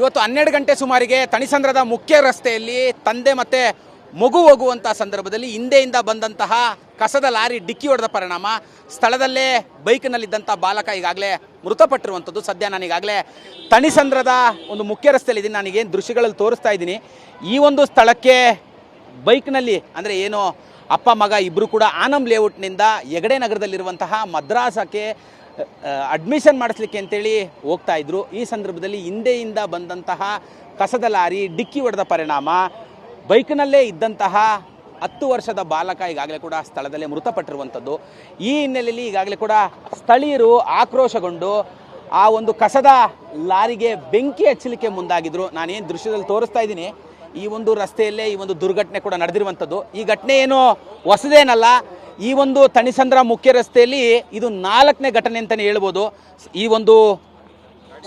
ಇವತ್ತು ಹನ್ನೆರಡು ಗಂಟೆ ಸುಮಾರಿಗೆ ತಣಿಸಂದ್ರದ ಮುಖ್ಯ ರಸ್ತೆಯಲ್ಲಿ ತಂದೆ ಮತ್ತೆ ಮಗು ಹೋಗುವಂಥ ಸಂದರ್ಭದಲ್ಲಿ ಹಿಂದೆಯಿಂದ ಬಂದಂತಹ ಕಸದ ಲಾರಿ ಡಿಕ್ಕಿ ಹೊಡೆದ ಪರಿಣಾಮ. ಸ್ಥಳದಲ್ಲೇ ಬೈಕ್ನಲ್ಲಿದ್ದಂಥ ಬಾಲಕ ಈಗಾಗಲೇ ಮೃತಪಟ್ಟಿರುವಂಥದ್ದು. ಸದ್ಯ ನಾನು ಈಗಾಗಲೇ ತಣಿಸಂದ್ರದ ಒಂದು ಮುಖ್ಯ ರಸ್ತೆಯಲ್ಲಿ ಇದ್ದೀನಿ ನನಗೇನು ದೃಶ್ಯಗಳಲ್ಲಿ ತೋರಿಸ್ತಾ ಇದ್ದೀನಿ. ಈ ಒಂದು ಸ್ಥಳಕ್ಕೆ ಬೈಕ್ನಲ್ಲಿ ಅಂದರೆ ಏನು ಅಪ್ಪ, ಮಗ ಇಬ್ಬರು ಕೂಡ ಆನಮ್ ಲೇಔಟ್ನಿಂದ ಹೆಗಡೆ ನಗರದಲ್ಲಿರುವಂತಹ ಮದ್ರಾಸಕ್ಕೆ ಅಡ್ಮಿಷನ್ ಮಾಡಿಸ್ಲಿಕ್ಕೆ ಅಂತೇಳಿ ಹೋಗ್ತಾ ಇದ್ರು. ಈ ಸಂದರ್ಭದಲ್ಲಿ ಹಿಂದೆಯಿಂದ ಬಂದಂತಹ ಕಸದ ಲಾರಿ, ಡಿಕ್ಕಿ ಹೊಡೆದ ಪರಿಣಾಮ, ಬೈಕ್ನಲ್ಲೇ ಇದ್ದಂತಹ ಹತ್ತು ವರ್ಷದ ಬಾಲಕ ಈಗಾಗಲೇ ಕೂಡ ಸ್ಥಳದಲ್ಲೇ ಮೃತಪಟ್ಟಿರುವಂಥದ್ದು. ಈ ಹಿನ್ನೆಲೆಯಲ್ಲಿ ಈಗಾಗಲೇ ಕೂಡ ಸ್ಥಳೀಯರು ಆಕ್ರೋಶಗೊಂಡು ಆ ಒಂದು ಕಸದ ಲಾರಿಗೆ ಬೆಂಕಿ ಹಚ್ಚಲಿಕ್ಕೆ ಮುಂದಾಗಿದ್ರು. ನಾನೇನು ದೃಶ್ಯದಲ್ಲಿ ತೋರಿಸ್ತಾ ಇದ್ದೀನಿ. ಈ ಒಂದು ರಸ್ತೆಯಲ್ಲೇ ಈ ಒಂದು ದುರ್ಘಟನೆ ಕೂಡ ನಡೆದಿರುವಂಥದ್ದು. ಈ ಘಟನೆ ಏನು ಹೊಸದೇನಲ್ಲ. ಈ ಒಂದು ತಣಿಸಂದ್ರ ಮುಖ್ಯ ರಸ್ತೆಯಲ್ಲಿ ಇದು ನಾಲ್ಕನೇ ಘಟನೆ ಅಂತಲೇ ಹೇಳ್ಬೋದು. ಈ ಒಂದು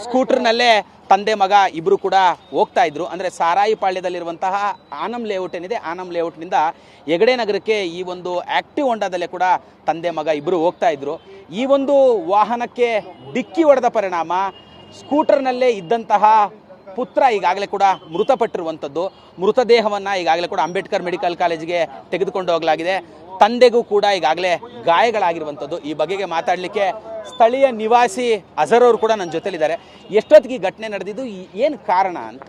ಸ್ಕೂಟರ್ನಲ್ಲೇ ತಂದೆ ಮಗ ಇಬ್ಬರು ಕೂಡ ಹೋಗ್ತಾ ಇದ್ರು. ಅಂದರೆ ಸಾರಾಯಿ ಪಾಳ್ಯದಲ್ಲಿರುವಂತಹ ಆನಮ್ ಲೇಔಟ್ ಏನಿದೆ, ಆನಮ್ ಲೇಔಟ್ನಿಂದ ಹೆಗಡೆ ನಗರಕ್ಕೆ ಈ ಒಂದು ಆ್ಯಕ್ಟಿವ್ ಹೊಂಡದಲ್ಲೇ ಕೂಡ ತಂದೆ ಮಗ ಇಬ್ಬರು ಹೋಗ್ತಾ ಇದ್ರು. ಈ ಒಂದು ವಾಹನಕ್ಕೆ ಡಿಕ್ಕಿ ಹೊಡೆದ ಪರಿಣಾಮ ಸ್ಕೂಟರ್ನಲ್ಲೇ ಇದ್ದಂತಹ ಪುತ್ರ ಈಗಾಗಲೇ ಕೂಡ ಮೃತಪಟ್ಟಿರುವಂಥದ್ದು. ಮೃತದೇಹವನ್ನು ಈಗಾಗಲೇ ಕೂಡ ಅಂಬೇಡ್ಕರ್ ಮೆಡಿಕಲ್ ಕಾಲೇಜಿಗೆ ತೆಗೆದುಕೊಂಡು ಹೋಗಲಾಗಿದೆ. ತಂದೆಗೂ ಕೂಡ ಈಗಾಗಲೇ ಗಾಯಗಳಾಗಿರುವಂಥದ್ದು. ಈ ಬಗೆಗೆ ಮಾತಾಡಲಿಕ್ಕೆ ಸ್ಥಳೀಯ ನಿವಾಸಿ ಅಜರ್ ಅವರು ಕೂಡ ನನ್ನ ಜೊತೆಲಿದ್ದಾರೆ. ಎಷ್ಟೊತ್ತಿಗೆ ಈ ಘಟನೆ ನಡೆದಿದ್ದು? ಏನು ಕಾರಣ ಅಂತ?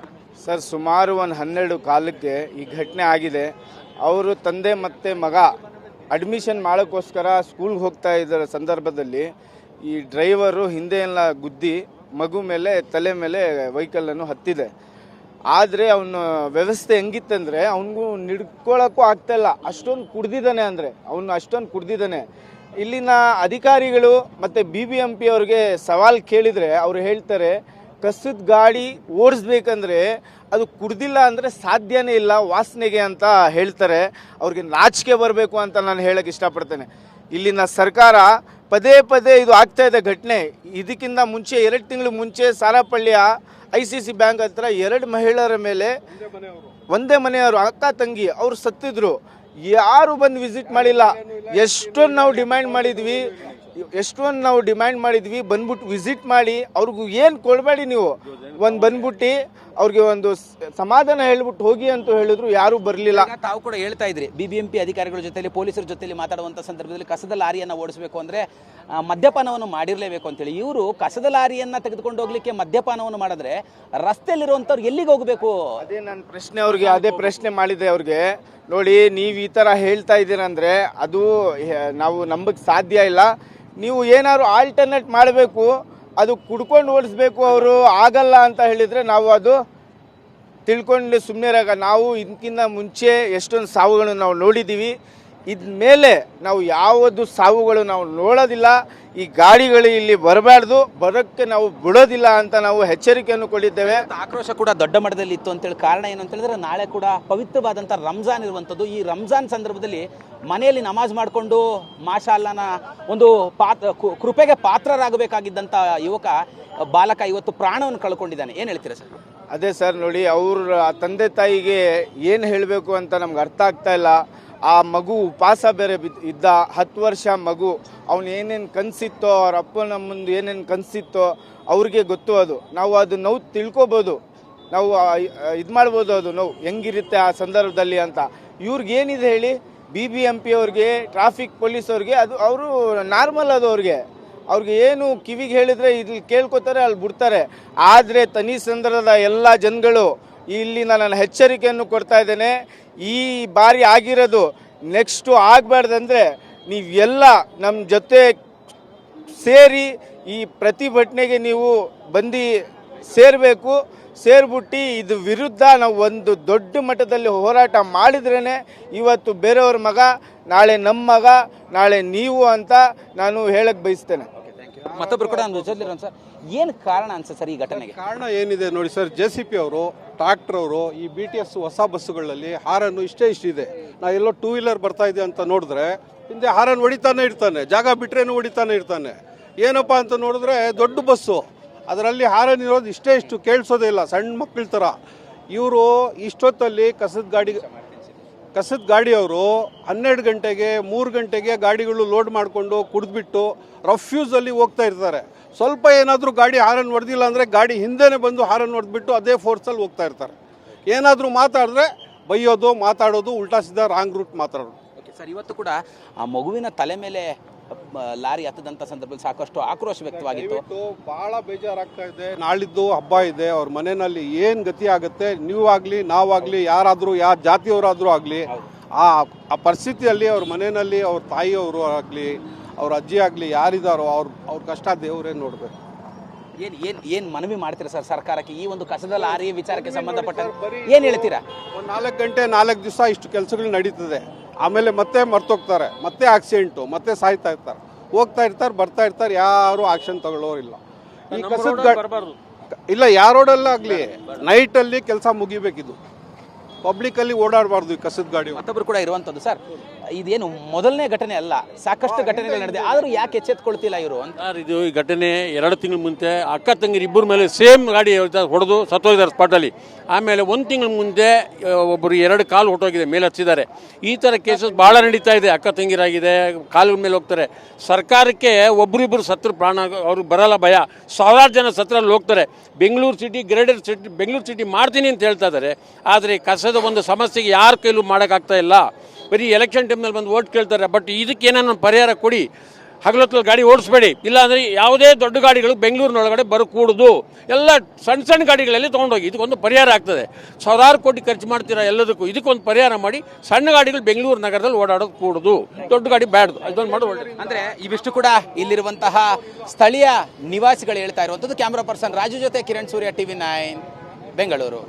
ಸರ್, ಸುಮಾರು ಒಂದು ಹನ್ನೆರಡು ಕಾಲಕ್ಕೆ ಈ ಘಟನೆ ಆಗಿದೆ. ಅವರು ತಂದೆ ಮತ್ತು ಮಗ ಅಡ್ಮಿಷನ್ ಮಾಡೋಕ್ಕೋಸ್ಕರ ಸ್ಕೂಲ್ಗೆ ಹೋಗ್ತಾ ಇದ್ದ ಸಂದರ್ಭದಲ್ಲಿ ಈ ಡ್ರೈವರು ಹಿಂದೆ ಎಲ್ಲ ಗುದ್ದಿ ಮಗು ಮೇಲೆ, ತಲೆ ಮೇಲೆ ವೆಹಿಕಲನ್ನು ಹತ್ತಿದೆ. ಆದರೆ ಅವನ ವ್ಯವಸ್ಥೆ ಹೆಂಗಿತ್ತಂದ್ರೆ ಅವನಿಗೂ ನಿಡ್ಕೊಳ್ಳೋಕ್ಕೂ ಆಗ್ತಾಯಿಲ್ಲ ಅಷ್ಟೊಂದು ಕುಡ್ದಿದ್ದಾನೆ ಅಂದರೆ, ಅವನು ಅಷ್ಟೊಂದು ಕುಡ್ದಿದ್ದಾನೆ. ಇಲ್ಲಿನ ಅಧಿಕಾರಿಗಳು ಮತ್ತು ಬಿ ಬಿ ಎಂ ಪಿ ಅವ್ರಿಗೆ ಸವಾಲು ಕೇಳಿದರೆ ಅವರು ಹೇಳ್ತಾರೆ, ಕಸದ ಗಾಡಿ ಓಡಿಸ್ಬೇಕಂದ್ರೆ ಅದು ಕುಡ್ದಿಲ್ಲ ಅಂದರೆ ಸಾಧ್ಯನೇ ಇಲ್ಲ, ವಾಸನೆಗೆ ಅಂತ ಹೇಳ್ತಾರೆ. ಅವ್ರಿಗೆ ನಾಚಿಕೆ ಬರಬೇಕು ಅಂತ ನಾನು ಹೇಳೋಕ್ಕೆ ಇಷ್ಟಪಡ್ತೇನೆ. ಇಲ್ಲಿನ ಸರ್ಕಾರ ಪದೇ ಪದೇ ಇದು ಆಗ್ತಾ ಇದೆ ಘಟನೆ. ಇದಕ್ಕಿಂತ ಮುಂಚೆ ಎರಡು ತಿಂಗಳು ಮುಂಚೆ ಸಾರಪಳ್ಳಿಯ ಐ ಸಿ ಸಿ ಬ್ಯಾಂಕ್ ಹತ್ರ ಎರಡು ಮಹಿಳೆಯರ ಮೇಲೆ ಒಂದೇ ಮನೆಯವರು. ಅಕ್ಕ ತಂಗಿ ಅವರು ಸತ್ತಿದ್ರು. ಯಾರು ಬಂದು ವಿಸಿಟ್ ಮಾಡಿಲ್ಲ. ಎಷ್ಟೊಂದು ನಾವು ಡಿಮ್ಯಾಂಡ್ ಮಾಡಿದ್ವಿ. ಎಷ್ಟೊಂದು ನಾವು ಡಿಮ್ಯಾಂಡ್ ಮಾಡಿದ್ವಿ. ಬಂದ್ಬಿಟ್ಟು ವಿಸಿಟ್ ಮಾಡಿ. ಅವ್ರಿಗೂ ಏನು ಕೊಡಬೇಡಿ ನೀವು? ಒಂದು ಬಂದ್ಬಿಟ್ಟು ಅವ್ರಿಗೆ ಒಂದು ಸಮಾಧಾನ ಹೇಳ್ಬಿಟ್ಟು ಹೋಗಿ ಅಂತ ಹೇಳಿದ್ರು ಯಾರು ಬರಲಿಲ್ಲ. ತಾವು ಕೂಡ ಹೇಳ್ತಾ ಇದ್ರಿ ಬಿ ಬಿ ಎಂ ಪಿ ಅಧಿಕಾರಿಗಳ ಜೊತೆಲಿ ಪೊಲೀಸರ ಜೊತೆಲಿ ಮಾತಾಡುವಂಥ ಸಂದರ್ಭದಲ್ಲಿ ಕಸದ ಲಾರಿಯನ್ನು ಓಡಿಸಬೇಕು ಅಂದರೆ ಮದ್ಯಪಾನವನ್ನು ಮಾಡಿರಲೇಬೇಕು ಅಂತೇಳಿ. ಇವರು ಕಸದ ಲಾರಿಯನ್ನು ತೆಗೆದುಕೊಂಡು ಹೋಗ್ಲಿಕ್ಕೆ ಮದ್ಯಪಾನವನ್ನು ಮಾಡಿದ್ರೆ ರಸ್ತೆಯಲ್ಲಿರುವಂಥವ್ರು ಎಲ್ಲಿಗೆ ಹೋಗಬೇಕು? ಅದೇ ನನ್ನ ಪ್ರಶ್ನೆ ಅವ್ರಿಗೆ ಅದೇ ಪ್ರಶ್ನೆ ಮಾಡಿದೆ ಅವ್ರಿಗೆ. ನೋಡಿ ನೀವು ಈ ಥರ ಹೇಳ್ತಾ ಇದ್ದೀರಂದ್ರೆ ಅದು ನಾವು ನಂಬಕ್ಕೆ ಸಾಧ್ಯ ಇಲ್ಲ. ನೀವು ಏನಾದ್ರು ಆಲ್ಟರ್ನೇಟ್ ಮಾಡಬೇಕು ಅದು ಕುಡ್ಕೊಂಡು ಓಡಿಸ್ಬೇಕು ಅವರು ಆಗಲ್ಲ ಅಂತ ಹೇಳಿದರೆ ನಾವು ಅದು ತಿಳ್ಕೊಂಡು ಸುಮ್ಮನೆ ನಾವು ಇದಕ್ಕಿಂತ ಮುಂಚೆ ಎಷ್ಟೊಂದು ಸಾವುಗಳನ್ನು ನಾವು ನೋಡಿದ್ದೀವಿ. ಇದ್ಮೇಲೆ ನಾವು ಯಾವುದು ಸಾವುಗಳು ನಾವು ನೋಡೋದಿಲ್ಲ. ಈ ಗಾಡಿಗಳು ಇಲ್ಲಿ ಬರಬಾರ್ದು ಬರೋಕ್ಕೆ ನಾವು ಬಿಡೋದಿಲ್ಲ ಅಂತ ನಾವು ಎಚ್ಚರಿಕೆಯನ್ನು ಕೊಟ್ಟಿದ್ದೇವೆ. ಆಕ್ರೋಶ ಕೂಡ ದೊಡ್ಡ ಮಟ್ಟದಲ್ಲಿ ಇತ್ತು ಅಂತೇಳಿ ಕಾರಣ ಏನು ಅಂತ ಹೇಳಿದ್ರೆ ನಾಳೆ ಕೂಡ ಪವಿತ್ರವಾದಂಥ ರಂಜಾನ್ ಇರುವಂಥದ್ದು ಈ ರಂಜಾನ್ ಸಂದರ್ಭದಲ್ಲಿ ಮನೆಯಲ್ಲಿ ನಮಾಜ್ ಮಾಡಿಕೊಂಡು ಮಾಶಾಲ್ಲನ ಒಂದು ಪಾತ್ರ ಕೃಪೆಗೆ ಪಾತ್ರರಾಗಬೇಕಾಗಿದ್ದಂಥ ಯುವಕ ಬಾಲಕ ಇವತ್ತು ಪ್ರಾಣವನ್ನು ಕಳ್ಕೊಂಡಿದ್ದಾನೆ. ಏನು ಹೇಳ್ತೀರಾ ಸರ್? ಅದೇ ಸರ್ ನೋಡಿ ಅವ್ರ ತಂದೆ ತಾಯಿಗೆ ಏನು ಹೇಳಬೇಕು ಅಂತ ನಮ್ಗೆ ಅರ್ಥ ಆಗ್ತಾ ಇಲ್ಲ. ಆ ಮಗು ಉಪವಾಸ ಬೇರೆ ಇದ್ದ ಹತ್ತು ವರ್ಷ ಮಗು, ಅವನು ಏನೇನು ಕನಸಿತ್ತೋ, ಅವ್ರ ಅಪ್ಪನ ಮುಂದೆ ಏನೇನು ಕನಸಿತ್ತೋ ಅವ್ರಿಗೆ ಗೊತ್ತು ಅದು. ನಾವು ಅದು ನೋವು ತಿಳ್ಕೊಬೋದು. ನಾವು ಇದು ಮಾಡ್ಬೋದು ಅದು ನೋವು. ಹೆಂಗಿರುತ್ತೆ ಆ ಸಂದರ್ಭದಲ್ಲಿ ಅಂತ. ಇವ್ರಿಗೆ ಏನಿದೆ ಹೇಳಿ? ಬಿ ಬಿ ಎಂ ಪಿ ಅವ್ರಿಗೆ, ಟ್ರಾಫಿಕ್ ಪೊಲೀಸ್ ಅವ್ರಿಗೆ, ಅದು ಅವರು ನಾರ್ಮಲ್ ಅದು ಅವ್ರಿಗೆ. ಅವ್ರಿಗೆ ಏನು ಕಿವಿಗೆ ಹೇಳಿದರೆ ಇಲ್ಲಿ ಕೇಳ್ಕೊತಾರೆ, ಅಲ್ಲಿ ಬಿಡ್ತಾರೆ. ಆದರೆ ತನಿ ಸಂದರ್ಭದ ಎಲ್ಲ ಜನಗಳು ಇಲ್ಲಿನ ನಾನು ಎಚ್ಚರಿಕೆಯನ್ನು ಕೊಡ್ತಾ ಇದ್ದೇನೆ. ಈ ಬಾರಿ ಆಗಿರೋದು ನೆಕ್ಸ್ಟು ಆಗಬಾರ್ದಂದ್ರೆ ನೀವೆಲ್ಲ ನಮ್ಮ ಜೊತೆ ಸೇರಿ ಈ ಪ್ರತಿಭಟನೆಗೆ ನೀವು ಬಂದು ಸೇರಬೇಕು. ಸೇರ್ಬಿಟ್ಟು ಇದು ವಿರುದ್ಧ ನಾವು ಒಂದು ದೊಡ್ಡ ಮಟ್ಟದಲ್ಲಿ ಹೋರಾಟ ಮಾಡಿದ್ರೇ ಇವತ್ತು ಬೇರೆಯವ್ರ ಮಗ ನಾಳೆ ನಮ್ಮ ಮಗ ನಾಳೆ ನೀವು ಅಂತ ನಾನು ಹೇಳಕ್ಕೆ ಬಯಸ್ತೇನೆ. ಮತ್ತೊಬ್ಬರು ಕೂಡ ಸರ್. ಏನು ಕಾರಣ ಅನ್ಸುತ್ತೆ ಸರ್ ಈ ಘಟನೆಗೆ? ಕಾರಣ ಏನಿದೆ ನೋಡಿ ಸರ್ ಜೆ ಸಿ ಪಿ ಅವರು ಟ್ರಾಕ್ಟರ್ ಅವರು ಈ ಬಿ ಟಿ ಎಸ್ ಹೊಸ ಬಸ್ಸುಗಳಲ್ಲಿ ಹಾರನ್ನು ಇಷ್ಟೇ ಇಷ್ಟಿದೆ ನಾ ಎಲ್ಲೋ ಟೂ ವೀಲರ್ ಬರ್ತಾ ಇದೆ ಅಂತ ನೋಡಿದ್ರೆ ಹಿಂದೆ ಹಾರನ್ ಹೊಡಿತಾನೆ ಇರ್ತಾನೆ, ಜಾಗ ಬಿಟ್ರೇನು ಹೊಡಿತಾನೆ ಇರ್ತಾನೆ. ಏನಪ್ಪ ಅಂತ ನೋಡಿದ್ರೆ ದೊಡ್ಡ ಬಸ್ಸು. ಅದರಲ್ಲಿ ಹಾರನ್ ಇರೋದು ಇಷ್ಟೇ ಇಷ್ಟು, ಕೇಳಿಸೋದೇ ಇಲ್ಲ, ಸಣ್ಣ ಮಕ್ಕಳ ಥರ ಇವರು ಇಷ್ಟೊತ್ತಲ್ಲಿ ಕಸದ ಗಾಡಿ ಕಸದ ಗಾಡಿಯವರು ಹನ್ನೆರಡು ಗಂಟೆಗೆ, ಮೂರು ಗಂಟೆಗೆ ಗಾಡಿಗಳು ಲೋಡ್ ಮಾಡಿಕೊಂಡು ಕುಡಿದ್ಬಿಟ್ಟು ರಫ್ಯೂಸಲ್ಲಿ ಹೋಗ್ತಾ ಇರ್ತಾರೆ. ಸ್ವಲ್ಪ ಏನಾದರೂ ಗಾಡಿ ಹಾರನ್ ಹೊಡೆದಿಲ್ಲ ಅಂದರೆ ಗಾಡಿ ಹಿಂದೆನೇ ಬಂದು ಹಾರನ್ ಹೊಡೆದ್ಬಿಟ್ಟು ಅದೇ ಫೋರ್ಸಲ್ಲಿ ಹೋಗ್ತಾ ಇರ್ತಾರೆ. ಏನಾದರೂ ಮಾತಾಡಿದ್ರೆ ಬೈಯೋದು, ಮಾತಾಡೋದು, ಉಲ್ಟಾ ಸಿದ್ಧ ರಾಂಗ್ ರೂಟ್ ಮಾತಾಡೋದು. ಸರ್ ಇವತ್ತು ಕೂಡ ಆ ಮಗುವಿನ ತಲೆ ಮೇಲೆ ಲಾರಿ ಹತ್ತದಂತ ಸಂದರ್ಭದಲ್ಲಿ ಸಾಕಷ್ಟು ಆಕ್ರೋಶ ವ್ಯಕ್ತವಾಗಿತ್ತು. ಬಹಳ ಬೇಜಾರಾಗ್ತಾ ಇದೆ. ನಾಳಿದ್ದು ಹಬ್ಬ ಇದೆ. ಅವ್ರ ಮನೆಯಲ್ಲಿ ಏನು ಗತಿ ಆಗುತ್ತೆ? ನೀವಾಗಲಿ ನಾವಾಗಲಿ ಯಾರಾದರೂ ಯಾವ ಜಾತಿಯವರಾದರೂ ಆಗಲಿ ಆ ಆ ಪರಿಸ್ಥಿತಿಯಲ್ಲಿ ಅವ್ರ ಮನೆಯಲ್ಲಿ ಅವ್ರ ತಾಯಿಯವರು ಆಗಲಿ ಅವ್ರ ಅಜ್ಜಿ ಆಗಲಿ ಯಾರಿದಾರೋ ಅವ್ರ ಅವ್ರ ಕಷ್ಟ ದೇವರೇ ನೋಡಬೇಕು. ಏನ್ ಏನ್ ಏನ್ ಮನವಿ ಮಾಡ್ತೀರಾ ಸರ್ ಸರ್ಕಾರಕ್ಕೆ? ಈ ಒಂದು ಕಸದ ಲಾರಿ ವಿಚಾರಕ್ಕೆ ಸಂಬಂಧಪಟ್ಟ ಏನ್ ಹೇಳ್ತೀರಾ? ಒಂದು ನಾಲ್ಕು ಗಂಟೆ ನಾಲ್ಕು ದಿವಸ ಇಷ್ಟು ಕೆಲಸಗಳು ನಡೀತದೆ. ಆಮೇಲೆ ಮತ್ತೆ ಮರ್ತೋಗ್ತಾರೆ ಮತ್ತೆ ಆಕ್ಸಿಡೆಂಟು ಮತ್ತೆ ಸಾಯ್ತಾ ಇರ್ತಾರೆ. ಹೋಗ್ತಾ ಇರ್ತಾರೆ ಬರ್ತಾ ಇರ್ತಾರೆ ಯಾರು ಆಕ್ಷನ್ ತಗೊಳ್ಳೋರಿಲ್ಲ ಈ ಕಸದ ಗಾಡಿ ಇಲ್ಲ ನೈಟ್ ನೈಟಲ್ಲಿ ಕೆಲಸ ಮುಗಿಬೇಕಿದು. ಪಬ್ಲಿಕಲ್ಲಿ ಓಡಾಡಬಾರ್ದು ಈ ಕಸದ ಗಾಡಿ ಮತ್ತೊಬ್ರು ಕೂಡ ಇರುವಂತದ್ದು ಸರ್ ಇದೇನು ಮೊದಲನೇ ಘಟನೆ ಅಲ್ಲ ಸಾಕಷ್ಟು ಘಟನೆಗಳು ನಡೆದಿದೆ. ಆದರೂ ಯಾಕೆ ಎಚ್ಚೆತ್ಕೊಳ್ತಿಲ್ಲ ಇವರು ಅಂತ? ಸರ್ ಇದು ಈ ಘಟನೆ ಎರಡು ತಿಂಗಳ ಮುಂಚೆ ಅಕ್ಕ ತಂಗಿರು ಇಬ್ಬರ ಮೇಲೆ ಸೇಮ್ ಗಾಡಿ ಹೊಡೆದು ಸತ್ತೋಗಿದ್ದಾರೆ ಸ್ಪಾಟಲ್ಲಿ ಆಮೇಲೆ ಒಂದು ತಿಂಗಳ ಮುಂದೆ ಒಬ್ಬರು ಎರಡು ಕಾಲು ಹೊಟ್ಟೋಗಿದೆ ಮೇಲೆ ಹಚ್ಚಿದ್ದಾರೆ. ಈ ಥರ ಕೇಸಸ್ ಭಾಳ ನಡೀತಾ ಇದೆ. ಅಕ್ಕ ತಂಗಿರಾಗಿದೆ ಕಾಲು ಮೇಲೆ ಹೋಗ್ತಾರೆ. ಸರ್ಕಾರಕ್ಕೆ ಒಬ್ಬರಿಬ್ಬರು ಸತ್ರ ಪ್ರಾಣ ಅವ್ರು ಬರಲ್ಲ ಭಯ. ಸಾವಿರಾರು ಜನ ಸತ್ರಲ್ಲಿ ಹೋಗ್ತಾರೆ. Bengaluru city greater city Bengaluru city ಮಾಡ್ತೀನಿ ಅಂತ ಹೇಳ್ತಾ ಇದ್ದಾರೆ. ಆದರೆ ಕಸದ ಒಂದು ಸಮಸ್ಯೆಗೆ ಯಾರ ಕೈಲೂ ಮಾಡೋಕ್ಕಾಗ್ತಾ ಇಲ್ಲ. ಬರೀ ಎಲೆಕ್ಷನ್ ಟೈಮ್ನಲ್ಲಿ ಬಂದು ಓಟ್ ಕೇಳ್ತಾರೆ. ಬಟ್ ಇದಕ್ಕೆ ಏನಾನ ಪರಿಹಾರ ಕೊಡಿ. ಹಗಲೊತ್ತಲ್ಲಿ ಗಾಡಿ ಓಡಿಸ್ಬೇಡಿ. ಇಲ್ಲಾಂದರೆ ಯಾವುದೇ ದೊಡ್ಡ ಗಾಡಿಗಳು ಬೆಂಗಳೂರಿನೊಳಗಡೆ ಬರಕೂಡುದು. ಎಲ್ಲ ಸಣ್ಣ ಸಣ್ಣ ಗಾಡಿಗಳಲ್ಲಿ ತೊಗೊಂಡೋಗಿ. ಇದಕ್ಕೊಂದು ಪರಿಹಾರ ಆಗ್ತದೆ. ಸಾವಿರಾರು ಕೋಟಿ ಖರ್ಚು ಮಾಡ್ತೀರಾ ಎಲ್ಲದಕ್ಕೂ. ಇದಕ್ಕೊಂದು ಪರಿಹಾರ ಮಾಡಿ ಸಣ್ಣ ಗಾಡಿಗಳು ಬೆಂಗಳೂರು ನಗರದಲ್ಲಿ ಓಡಾಡೋದು ಕೂಡುದು. ದೊಡ್ಡ ಗಾಡಿ ಬ್ಯಾಡ್ದು. ಅದೊಂದು ಮಾಡೋದು ಒಳ್ಳೆ. ಅಂದರೆ ಇವಿಷ್ಟು ಕೂಡ ಇಲ್ಲಿರುವಂತಹ ಸ್ಥಳೀಯ ನಿವಾಸಿಗಳು ಹೇಳ್ತಾ ಇರುವಂಥದ್ದು. ಕ್ಯಾಮ್ರಾ ಪರ್ಸನ್ ರಾಜು ಜೊತೆ ಕಿರಣ್ ಸೂರ್ಯ ಟಿವಿ ನೈನ್ ಬೆಂಗಳೂರು.